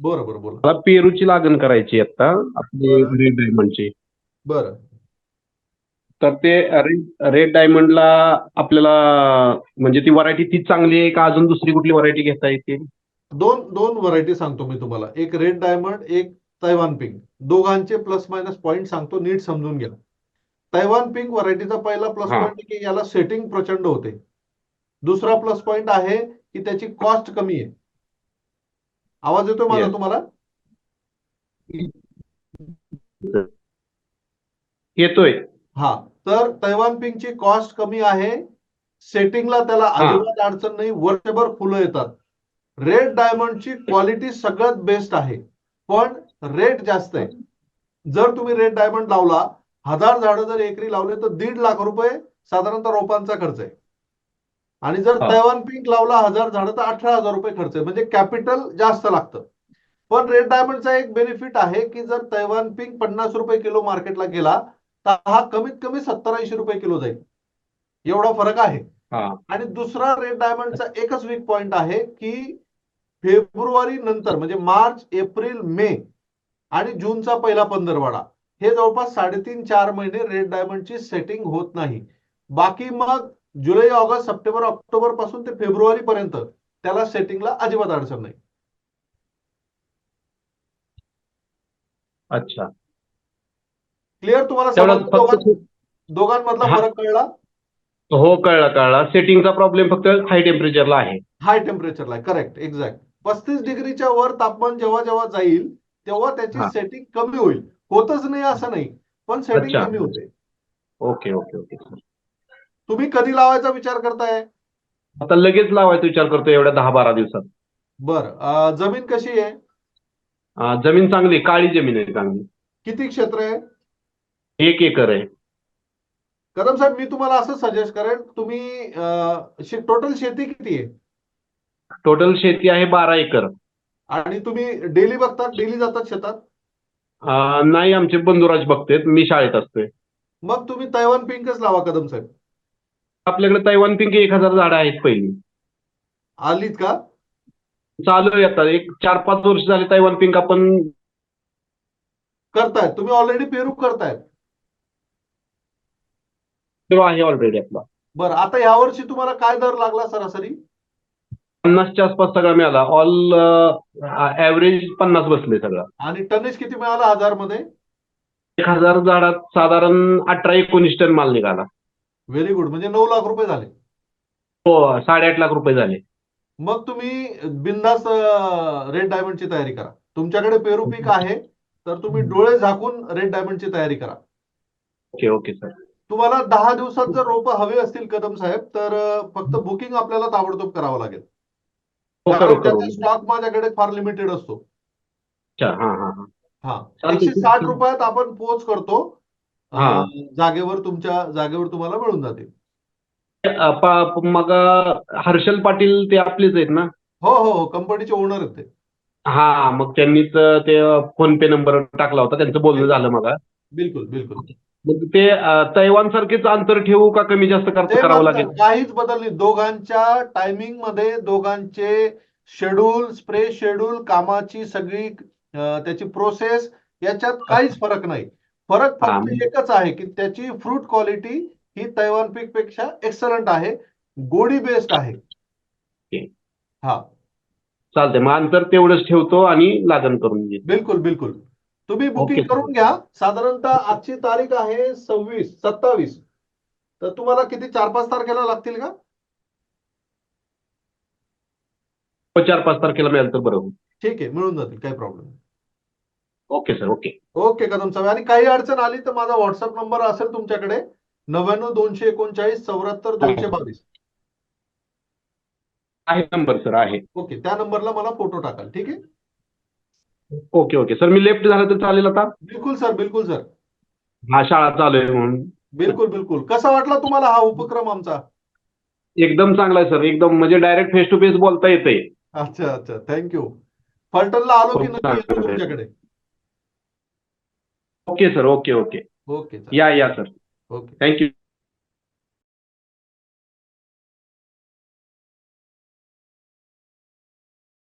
बरं बरं बोला. मला पेरूची लागण करायची आता आपली रेड डायमंडची बरं. तर ते रेड रेड डायमंडला आपल्याला म्हणजे ती व्हरायटी तीच चांगली आहे का अजून दुसरी कुठली व्हरायटी घेता येते? दोन दोन व्हरायटी सांगतो मी तुम्हाला. एक रेड डायमंड एक तैवान पिंक दोघांचे प्लस मायनस पॉईंट सांगतो नीट समजून घ्या. तैवान पिंक व्हरायटीचा पहिला प्लस. पॉईंट की याला सेटिंग प्रचंड होते. दुसरा प्लस पॉईंट आहे की त्याची कॉस्ट कमी आहे. आवाज येतोय माझा. तुम्हाला? येतोय. हा तर तैवान पिंकची कॉस्ट कमी आहे. सेटिंगला त्याला. अजिबात अडचण नाही. वर्षभर फुलं येतात. रेड डायमंडची क्वालिटी सगळ्यात बेस्ट आहे. पण रेट जास्त आहे. जर तुम्ही रेड डायमंड लावला हजार झाडं जर एकरी लावले तर दीड लाख रुपये साधारणतः रोपांचा खर्च आहे. आणि जर. तैवान पिंक लावला हजार झाडं तर अठरा हजार रुपये खर्च आहे. म्हणजे कॅपिटल जास्त लागतं. पण रेड डायमंडचा एक बेनिफिट आहे की जर तैवान पिंक पन्नास रुपये किलो मार्केटला गेला तर हा कमीत कमी सत्तर ऐंशी रुपये किलो जाईल. एवढा फरक आहे. हा. आणि दुसरा रेड डायमंडचा एकच वीक पॉइंट आहे की फेब्रुवारी नंतर म्हणजे मार्च एप्रिल मे आणि जूनचा पहिला पंधरवाडा हे जवळपास साडेतीन चार महिने रेड डायमंडची सेटिंग होत नाही. बाकी मग जुलै ऑगस्ट सप्टेंबर ऑक्टोबरपासून ते फेब्रुवारी पर्यंत त्याला सेटिंगला अजिबात अडचण नाही. अच्छा. क्लिअर तुम्हाला दोघांमधला. फरक कळला? हो कळला कळला. सेटिंगचा प्रॉब्लेम फक्त हाय टेम्परेचरला आहे. हाय टेम्परेचरला करेक्ट एक्झॅक्ट पस्तीस डिग्रीच्या वर तापमान जेव्हा जेव्हा जाईल तेव्हा त्याची. सेटिंग कमी होईल. होतच नाही असं नाही पण सेटिंग. कमी होते. Okay okay okay. तुम्ही कधी लावायचा विचार करताय? आता लगेच लावायचा विचार करतो एवढ्या दहा बारा दिवसात. बर जमीन कशी आहे? जमीन चांगली काळी जमीन आहे चांगली. किती क्षेत्र आहे? एक एकर आहे. कदम साहेब मी तुम्हाला असं सजेस्ट करेन तुम्ही टोटल शेती किती आहे? टोटल शेती आहे बारा एकर. आणि तुम्ही डेली बघतात डेली जातात शेतात? नाही आमचे बंधुराज बघतेत मी शाळेत असतोय. मग तुम्ही तैवान पिंकच लावा कदम साहेब. आपल्याकडे तैवान पिंक एक हजार झाडं आहेत पहिली. आलीत का? चालू आहे आता. एक चार पाच वर्ष झाले तैवान पिंक आपण करतायत. तुम्ही ऑलरेडी पेरू करतायत. आहे ऑलरेडी आपला. बरं आता यावर्षी तुम्हाला काय दर लागला सरासरी? पन्नासच्या आसपास सगळा मिळाला. ऑल ऍव्हरेज पन्नास बसले सगळं. आणि टनेज किती मिळाला हजारमध्ये एक हजार झाडात साधारण अठरा एकोणीस टन माल निघाला. व्हेरी गुड म्हणजे नऊ लाख रुपये झाले. हो साडेआठ लाख रुपये झाले. मग तुम्ही बिंदास रेड डायमंडची तयारी करा. तुमच्याकडे पेरू पीक आहे तर तुम्ही डोळे झाकून रेड डायमंडची तयारी करा. Okay okay sir. तुम्हाला दहा दिवसात जर रोपं हवी असतील कदम साहेब तर फक्त बुकिंग आपल्याला ताबडतोब करावं लागेल. हो स्टॉक माझ्याकडे फार लिमिटेड असतो. हा हा हा. हा. एकशे साठ रुपयात आपण पोच करतो. हा. जागेवर तुमच्या जागेवर तुम्हाला मिळून जातील. पा- मग हर्षल पाटील ते आपलेच आहेत ना? हो हो हो कंपनीचे ओनर आहेत ते. हा मग त्यांनीच ते फोन पे नंबर टाकला होता त्यांचं बोलणं झालं मग बिलकुल बिलकुल. मग ते तैवान सारखेच अंतर ठेवू का कमी जास्त कर- ते करावं मात्र लागेल? काहीच बदल नाही. दोघांच्या टायमिंगमध्ये दोघांचे शेड्यूल स्प्रे शेड्यूल कामाची सगळी अं, त्याची प्रोसेस याच्यात काहीच फरक नाही. फरक हा, फक्त एकच आहे की त्याची फ्रूट क्वालिटी ही तैवान पीकपेक्षा एक्सलंट आहे गोडी बेस्ड आहे. हा. चालतंय. मग अंतर तेवढंच ठेवतो आणि लागण करून घेतो. बिलकुल बिलकुल. तुम्ही बुकिंग. करून घ्या. साधारणतः आजची तारीख आहे सव्वीस सत्तावीस. तर तुम्हाला किती चार पाच तारखेला लागतील का? चार पाच तारखेला मिळालं तर बरं होईल. ठीक आहे मिळून जातील काही प्रॉब्लेम नाही. Okay sir okay. Okay Kadam साहेब आणि काही अडचण आली तर माझा व्हॉट्सअप नंबर असेल तुमच्याकडे. नव्याण्णव दोनशे एकोणचाळीस चौऱ्याहत्तर दोनशे बावीस. आहे नंबर सर आहे. ओके त्या नंबरला मला फोटो टाकाल ठीक आहे? Okay okay. सर मी लेफ्ट झालं तर चालेल आता? बिलकुल सर बिलकुल सर. हा शाळा चालू आहे म्हणून. बिलकुल बिलकुल. कसा वाटला तुम्हाला हा उपक्रम आमचा? एकदम चांगला आहे सर. एकदम म्हणजे डायरेक्ट फेस टू फेस बोलता येतंय. अच्छा अच्छा. थँक्यू फलटणला आलो की नक्की येतो. तुमच्याकडे. Okay sir okay okay okay या या सर ओके थँक्यू